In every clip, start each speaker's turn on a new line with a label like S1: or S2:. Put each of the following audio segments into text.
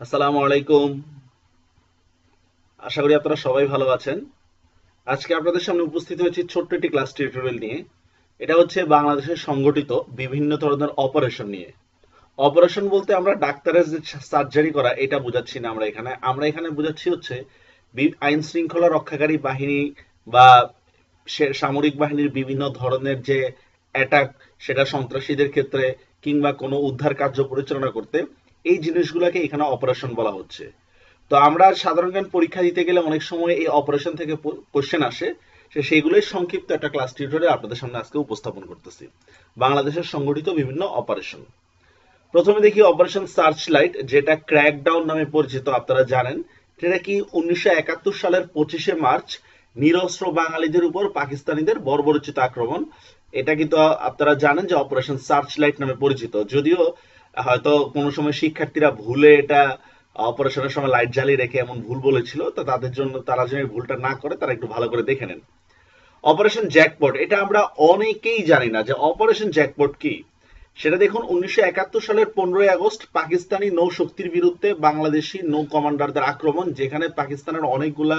S1: আসসালামু আলাইকুম। আশা করি আপনারা সবাই ভালো আছেন। আজকে আপনাদের সামনে উপস্থিত হয়েছি ছোট্ট একটি ক্লাস টিউটোরিয়াল নিয়ে। এটা হচ্ছে বাংলাদেশের সংগঠিত বিভিন্ন ধরনের অপারেশন নিয়ে। অপারেশন বলতে আমরা ডাক্তারের যে সার্জারি করা, এটা বোঝাচ্ছি না আমরা এখানে। আমরা এখানে বোঝাচ্ছি হচ্ছে আইন শৃঙ্খলা রক্ষাকারী বাহিনী বা সামরিক বাহিনীর বিভিন্ন ধরনের যে অ্যাটাক সেটা সন্ত্রাসীদের ক্ষেত্রে কিংবা কোনো উদ্ধার কার্য পরিচালনা করতে এই জিনিসগুলোকে এখানে অপারেশন বলা হচ্ছে। তো আমরা সাধারণ জ্ঞান পরীক্ষা দিতে গেলে অনেক সময় এই অপারেশন থেকে কোশ্চেন আসে। সে সেইগুলোই সংক্ষিপ্ত একটা ক্লাস টিউটোরিয়াল আপনাদের সামনে আজকে উপস্থাপন করতেছি। বাংলাদেশের সংগঠিত বিভিন্ন অপারেশন প্রথমে দেখি অপারেশন সার্চ লাইট যেটা ক্র্যাকডাউন নামে পরিচিত, আপনারা জানেন। সেটা কি উনিশশো একাত্তর সালের পঁচিশে মার্চ? নিরস্ত্র বাঙালিদের উপর পাকিস্তানিদের বর্বরচিত আক্রমণ। এটা কিন্তু আপনারা জানেন যে অপারেশন সার্চ লাইট নামে পরিচিত। যদিও হয়তো কোনো সময় শিক্ষার্থীরা ভুলে এটা অপারেশনের সময় লাইট জ্বালিয়ে রেখে এমন ভুল বলেছিল, তো তাদের জন্য তারা যেন ভুলটা না করে, তারা একটু ভালো করে দেখে নেন। অপারেশন জ্যাকপট এটা আমরা অনেকেই জানি না যে অপারেশন জ্যাকপট কি। সেটা দেখুন, উনিশশো একাত্তর সালের পনেরোই আগস্ট পাকিস্তানি নৌ শক্তির বিরুদ্ধে বাংলাদেশি নৌ কমান্ডারদের আক্রমণ, যেখানে পাকিস্তানের অনেকগুলা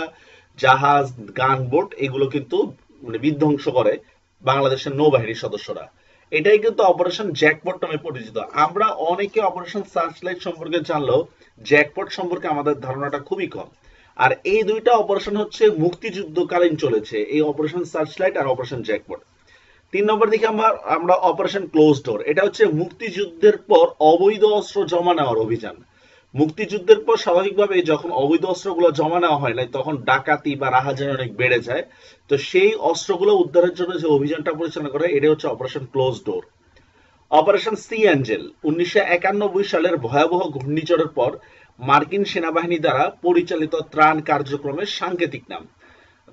S1: জাহাজ গান বোট এগুলো কিন্তু মানে বিধ্বংস করে বাংলাদেশের নৌবাহিনীর সদস্যরা। এটাই কিন্তু অপারেশন জ্যাকপট নামে পরিচিত। আমরা অনেকে অপারেশন সার্চলাইট সম্পর্কে জানলেও জ্যাকপট সম্পর্কে আমাদের ধারণাটা খুবই কম। আর এই দুইটা অপারেশন হচ্ছে মুক্তিযুদ্ধকালীন চলেছে, এই অপারেশন সার্চলাইট আর অপারেশন জ্যাকপট তিন নম্বর দিকে আমরা আমরা অপারেশন ক্লোজ ডোর এটা হচ্ছে মুক্তিযুদ্ধের পর অবৈধ অস্ত্র জমা নেওয়ার অভিযান। মুক্তিযুদ্ধের পর স্বাভাবিকভাবে যখন অবৈধ অস্ত্রগুলো জমা নেওয়া হয় নাই, তখন ডাকাতি বা রাহাজানি অনেক বেড়ে যায়। তো সেই অস্ত্রগুলো উদ্ধারের জন্য যে অভিযানটা পরিচালনা করে এটা হচ্ছে operation close door operation sea angel উনিশশো একানব্বই সালের ভয়াবহ ঘূর্ণিঝড়ের পর মার্কিন সেনাবাহিনী দ্বারা পরিচালিত ত্রাণ কার্যক্রমের সাংকেতিক নাম।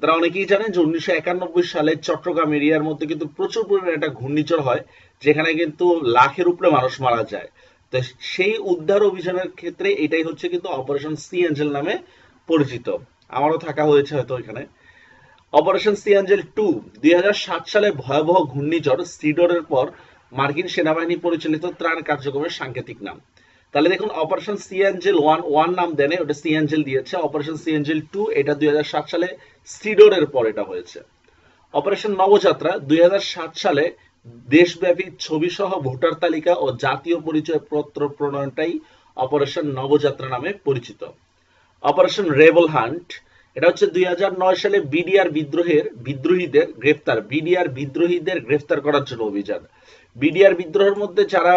S1: তারা অনেকেই জানেন যে উনিশশো একানব্বই সালে চট্টগ্রাম এরিয়ার মধ্যে কিন্তু প্রচুর পরিমাণে একটা ঘূর্ণিঝড় হয়, যেখানে কিন্তু লাখের উপরে মানুষ মারা যায়। তো সেই উদ্ধার অভিযানের ক্ষেত্রে এটাই হচ্ছে কিন্তু অপারেশন সি অ্যাঞ্জেল নামে পরিচিত। আমারও থাকা হয়েছে হয়তো এখানে অপারেশন সি অ্যাঞ্জেল টু দুই হাজার সাত সালে ভয়াবহ ঘূর্ণিঝড় সিডরের পর মার্কিন সেনাবাহিনী পরিচালিত ত্রাণ কার্যক্রমের সাংকেতিক নাম। তাহলে দেখুন operation sea angel one one নাম দেনে ওটা সি অ্যাঞ্জেল দিয়েছে। অপারেশন সি অ্যাঞ্জেল টু এটা দুই সালে সিডোরের পর এটা হয়েছে। অপারেশন নবযাত্রা দুই হাজার সাত সালে দেশব্যাপী ছবি সহ ভোটার তালিকা ও জাতীয় পরিচয় পত্র প্রণয়নটাই অপারেশন নবযাত্রা নামে পরিচিত। অপারেশন রেবল হান্ট এটা হচ্ছে দুই হাজার নয় সালে বিডিআর বিদ্রোহের বিদ্রোহীদের গ্রেফতার। বিডিআর বিদ্রোহীদের গ্রেফতার করার জন্য অভিযান। বিডিআর বিদ্রোহের মধ্যে যারা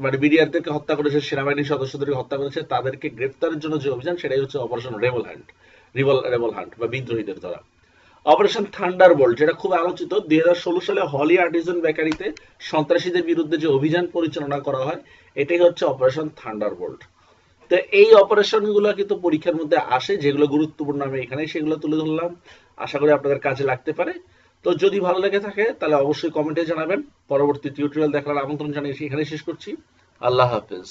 S1: মানে বিডিআরদেরকে হত্যা করেছে, সেনাবাহিনীর সদস্যদেরকে হত্যা করেছে, তাদেরকে গ্রেফতারের জন্য যে অভিযান, সেটাই হচ্ছে অপারেশন রেবল হান্ট রিভল রেবল হান্ট বা বিদ্রোহীদের দ্বারা। অপারেশন থান্ডার বোল্ট যেটা খুব আলোচিত, দুই সালে হলি আর্টিজন বেকারিতে সন্ত্রাসীদের বিরুদ্ধে যে অভিযান পরিচালনা করা হয়, এটাই হচ্ছে অপারেশন থান্ডার বোল্ট তো এই অপারেশনগুলো কিন্তু পরীক্ষার মধ্যে আসে, যেগুলো গুরুত্বপূর্ণ আমি এখানে সেগুলো তুলে ধরলাম। আশা করি আপনাদের কাজে লাগতে পারে। তো যদি ভালো লেগে থাকে, তাহলে অবশ্যই কমেন্টে জানাবেন। পরবর্তী টিউটোরিয়াল দেখার আমন্ত্রণ জানিয়ে এখানে শেষ করছি। আল্লাহ হাফেজ।